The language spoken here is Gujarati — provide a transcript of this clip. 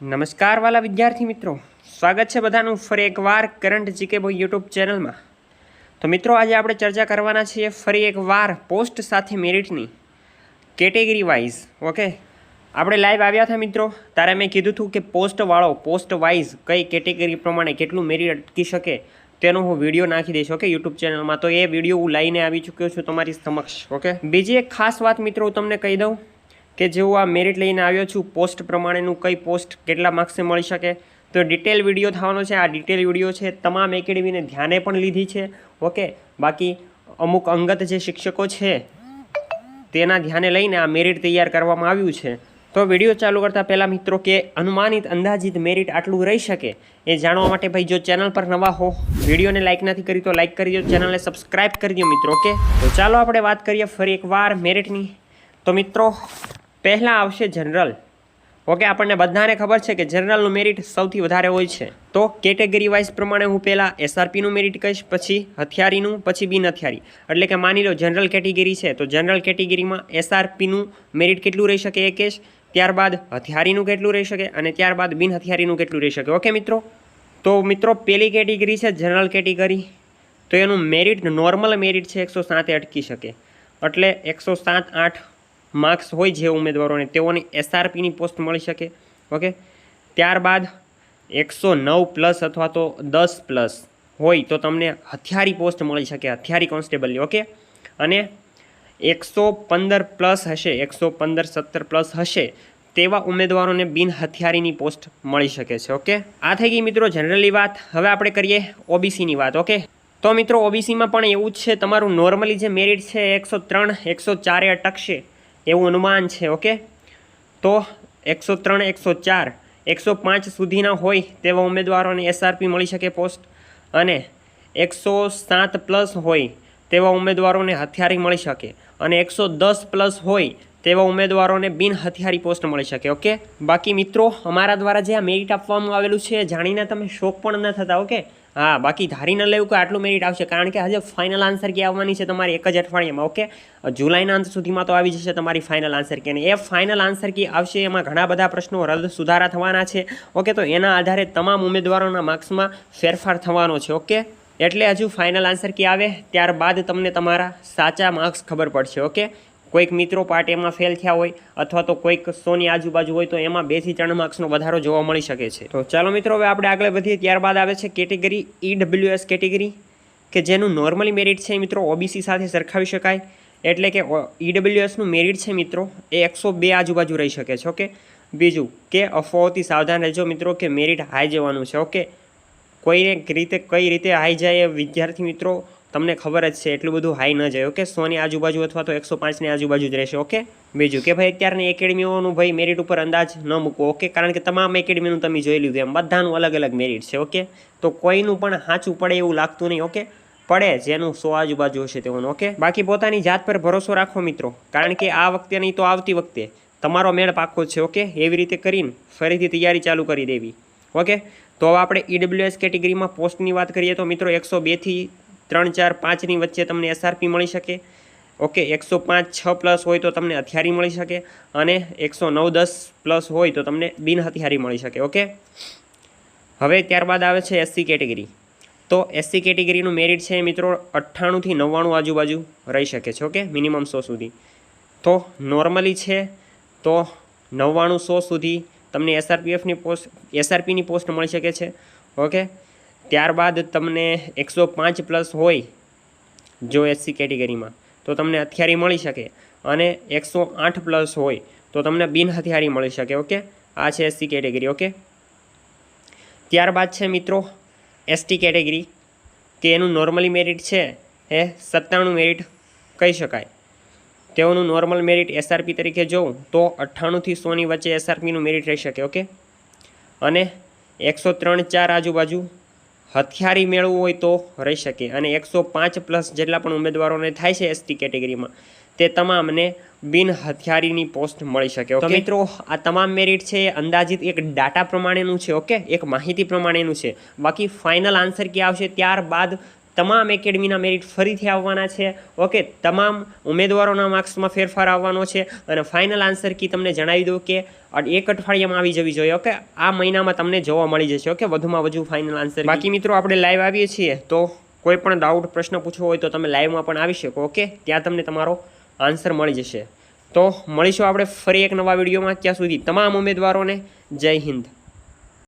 નમસ્કાર વાલા વિદ્યાર્થી મિત્રો. સ્વાગત છે બધાનું ફરી એકવાર કરંટ જીકે બોય યુટ્યુબ ચેનલમાં. તો મિત્રો, આજે આપણે ચર્ચા કરવાના છીએ ફરી એકવાર પોસ્ટ સાથે મેરિટની કેટેગરી વાઇઝ, ઓકે? આપણે લાઈવ આવ્યા હતા મિત્રો તારે મેં કીધું હતું કે પોસ્ટવાળો, પોસ્ટ વાઇઝ કઈ કેટેગરી પ્રમાણે કેટલું મેરિટ અટકી શકે તેનો હું વીડિયો નાખી દઈશ, ઓકે, યુટ્યુબ ચેનલમાં. તો એ વીડિયો હું લઈને આવી ચૂક્યો છું તમારી સમક્ષ, ઓકે? બીજી એક ખાસ વાત મિત્રો હું તમને કહી દઉં. કે જેવું આ મેરિટ લઈને આવ્યો છું પોસ્ટ પ્રમાણેનું કઈ પોસ્ટ કેટલા માર્ક્સે મળી શકે? તો ડિટેલ વીડિયો થવાનો છે. આ ડિટેલ વીડિયો છે તમામ એકેડમીને ધ્યાને પણ લીધી છે. ઓકે બાકી અમુક અંગત જે શિક્ષકો છે, તેના ધ્યાને લઈને આ મેરિટ તૈયાર કરવામાં આવ્યું છે. તો વીડિયો ચાલુ કરતાં પહેલાં મિત્રો કે અનુમાનિત અંદાજિત મેરિટ આટલું રહી શકે એ જાણવા માટે ભાઈ જો ચેનલ પર નવા હો વિડીયોને લાઇક નથી કરી તો લાઇક કરી દો ચેનલને સબસ્ક્રાઇબ કરી દો મિત્રો ઓકે તો ચાલો આપણે વાત કરીએ ફરી એકવાર મેરિટની તો મિત્રો પહેલાં આવશે જનરલ. ઓકે, આપણને બધાને ખબર છે કે જનરલનું મેરિટ સૌથી વધારે હોય છે. તો કેટેગરી વાઇઝ પ્રમાણે હું પહેલાં એસઆરપીનું મેરિટ કહીશ, પછી હથિયારીનું, પછી બિન હથિયારી. એટલે કે માની લો જનરલ કેટેગરી છે, તો જનરલ કેટેગરીમાં એસઆરપીનું મેરિટ કેટલું રહી શકે એ કેશ ત્યારબાદ હથિયારીનું કેટલું રહી શકે અને ત્યારબાદ બિન હથિયારીનું કેટલું રહી શકે. ઓકે, મિત્રો? તો મિત્રો, પહેલી કેટેગરી છે જનરલ કેટેગરી તો એનું મેરિટ નોર્મલ મેરિટ છે એકસો સાતે અટકી શકે. એટલે એકસો સાત, આઠ માર્ક્સ હોય જે ઉમેદવારોને, તેઓને એસઆરપીની પોસ્ટ મળી શકે, ઓકે? ત્યારબાદ એકસો નવ પ્લસ અથવા તો દસ પ્લસ હોય તો તમને હથિયારી પોસ્ટ મળી શકે, હથિયારી કોન્સ્ટેબલની, ઓકે? અને એકસો પંદર પ્લસ હશે, એકસો પંદર સત્તર પ્લસ હશે, તેવા ઉમેદવારોને બિન હથિયારીની પોસ્ટ મળી શકે છે, ઓકે? આ થઈ ગઈ મિત્રો જનરલી વાત. હવે આપણે કરીએ ઓબીસીની વાત, ઓકે? તો મિત્રો ઓબીસીમાં પણ એવું જ છે, તમારું નોર્મલી જે મેરિટ છે, એકસો ત્રણ, એકસો ચારે અટકશે. એવું અનુમાન છે, ઓકે? તો એકસો ત્રણ, એકસો ચાર, એકસો પાંચ સુધીના હોય તેવા ઉમેદવારોને એસઆરપી મળી શકે પોસ્ટ અને એકસો સાત પ્લસ હોય તેવા ઉમેદવારોને હથિયારી મળી શકે અને એકસો દસ પ્લસ હોય તેવા ઉમેદવારોને બિન હથિયારી પોસ્ટ મળી શકે, ઓકે? બાકી મિત્રો, અમારા દ્વારા જે આ મેરિટ આપવામાં આવેલું છે, જાણીને તમે શોક પણ ન થતા, ઓકે? હા, બાકી ધારી ન લેવું કે આટલું મેરિટ આવશે, કારણ કે આજે ફાઇનલ આન્સર કે આવવાની છે તમારી એક જ અઠવાડિયામાં, ઓકે? જુલાઈના અંત સુધીમાં તો આવી જશે તમારી ફાઇનલ આન્સર કે અને એ ફાઇનલ આન્સર કી આવશે, એમાં ઘણા બધા પ્રશ્નો રદ સુધારા થવાના છે, ઓકે? તો એના આધારે તમામ ઉમેદવારોના માર્ક્સમાં ફેરફાર થવાનો છે, ઓકે? એટલે હજુ ફાઇનલ આન્સર કી આવે? ત્યારબાદ તમને તમારા સાચા માર્ક્સ ખબર પડશે, ઓકે? કોઈક મિત્રો પાર્ટ એમાં ફેલ થયા હોય અથવા તો કોઈક સોની આજુબાજુ હોય તો એમાં બેથી ત્રણ માર્ક્સનો વધારો જોવા મળી શકે છે. તો ચાલો મિત્રો, હવે આપણે આગળ વધીએ. ત્યારબાદ આવે છે કેટેગરી ઈડબ્લ્યુએસ કેટેગરી કે જેનું નોર્મલી મેરિટ છે મિત્રો ઓબીસી સાથે સરખાવી શકાય. એટલે કે ઈડબ્લ્યુએસનું મેરિટ છે મિત્રો એ એકસો બે આજુબાજુ રહી શકે છે ઓકે બીજું, કે અફવાઓથી સાવધાન રહેજો મિત્રો, કે મેરિટ હાઈ જવાનું છે ઓકે કોઈને રીતે, કઈ રીતે હાઈ જાય એ વિદ્યાર્થી મિત્રો તમને ખબર જ છે, એટલું બધું હાઈ ન જાય ઓકે સોની આજુબાજુ અથવા તો એકસો પાંચની આજુબાજુ જ રહેશે ઓકે બીજું કે ભાઈ અત્યારની એકેડમીઓનું ભાઈ મેરિટ ઉપર અંદાજ ન મૂકો ઓકે કારણ કે તમામ એકેડમીનું તમે જોઈ લીધું એમ, બધાનું અલગ અલગ મેરિટ છે ઓકે તો કોઈનું પણ સાચું પડે એવું લાગતું નહીં ઓકે પડે જેનું સો આજુબાજુ હશે તેઓનું ઓકે બાકી પોતાની જાત પર ભરોસો રાખો મિત્રો, કારણ કે આ વખતે નહીં તો આવતી વખતે તમારો મેળ પાકો છે ઓકે એવી રીતે કરીને ફરીથી તૈયારી ચાલુ કરી દેવી ઓકે તો હવે આપણે ઈડબ્લ્યુએસ કેટેગરીમાં પોસ્ટની વાત કરીએ તો મિત્રો એકસો બેથી ત્રણ, ચાર, પાંચની વચ્ચે તમને એસઆરપી મળી શકે. ઓકે, એકસો પાંચ, છ પ્લસ હોય તો તમને હથિયારી મળી શકે અને એકસો નવ, દસ પ્લસ હોય તો તમને બિન હથિયારી મળી શકે, ઓકે? હવે ત્યારબાદ આવે છે એસસી કેટેગરી. તો એસસી કેટેગરીનું મેરિટ છે મિત્રો અઠ્ઠાણુંથી નવ્વાણું આજુબાજુ રહી શકે છે, ઓકે? મિનિમમ સો સુધી. તો નોર્મલી છે તો નવ્વાણું સો સુધી તમને એસઆરપીએફની પોસ્ટ એસઆરપીની પોસ્ટ મળી શકે છે, ઓકે? ત્યારબાદ તમને એકસો પાંચ પ્લસ હોય જો એસસી કેટેગરીમાં, તો તમને હથિયારી મળી શકે. અને એકસો આઠ પ્લસ હોય, તો તમને બિન હથિયારી મળી શકે, ઓકે? આ છે એસસી કેટેગરી, ઓકે? ત્યારબાદ છે મિત્રો એસટી કેટેગરી, કે એનું નોર્મલી મેરિટ છે, એ સત્તાણું મેરિટ કહી શકાય. તેઓનું નોર્મલ મેરિટ એસઆરપી તરીકે જોઉં, તો અઠ્ઠાણુંથી સોની વચ્ચે એસઆરપીનું મેરિટ રહી શકે, ઓકે? અને એકસો ત્રણ ચાર આજુબાજુ હથિયારી મેળવવું હોય તો રહી શકે અને એકસો પાંચ પ્લસ જેટલા પણ ઉમેદવારોને થાય છે એસટી કેટેગરીમાં તે તમામને બિન હથિયારીની પોસ્ટ મળી શકે. તો મિત્રો આ તમામ મેરિટ છે અંદાજિત એક ડાટા પ્રમાણેનું છે ઓકે? એક માહિતી પ્રમાણેનું છે. બાકી ફાઇનલ આન્સર ક્યાં આવશે? ત્યારબાદ તમામ એકેડમીના મેરિટ ફરીથી આવવાના છે. ઓકે, તમામ ઉમેદવારોના માર્ક્સમાં ફેરફાર આવવાનો છે અને ફાઇનલ આન્સર કી તમને જણાવી દઉં કે એક અઠવાડિયામાં આવી જવી જોઈએ, ઓકે? આ મહિનામાં તમને જોવા મળી જશે, ઓકે? વધુમાં વધુ ફાઇનલ આન્સર બાકી મિત્રો, આપણે લાઈવ આવીએ છીએ, તો કોઈ પણ ડાઉટ, પ્રશ્ન પૂછવો હોય તો તમે લાઈવમાં પણ આવી શકો, ઓકે? ત્યાં તમને તમારો આન્સર મળી જશે. તો મળીશું આપણે ફરી એક નવા વિડીયોમાં. ત્યાં સુધી તમામ ઉમેદવારોને જય હિન્દ.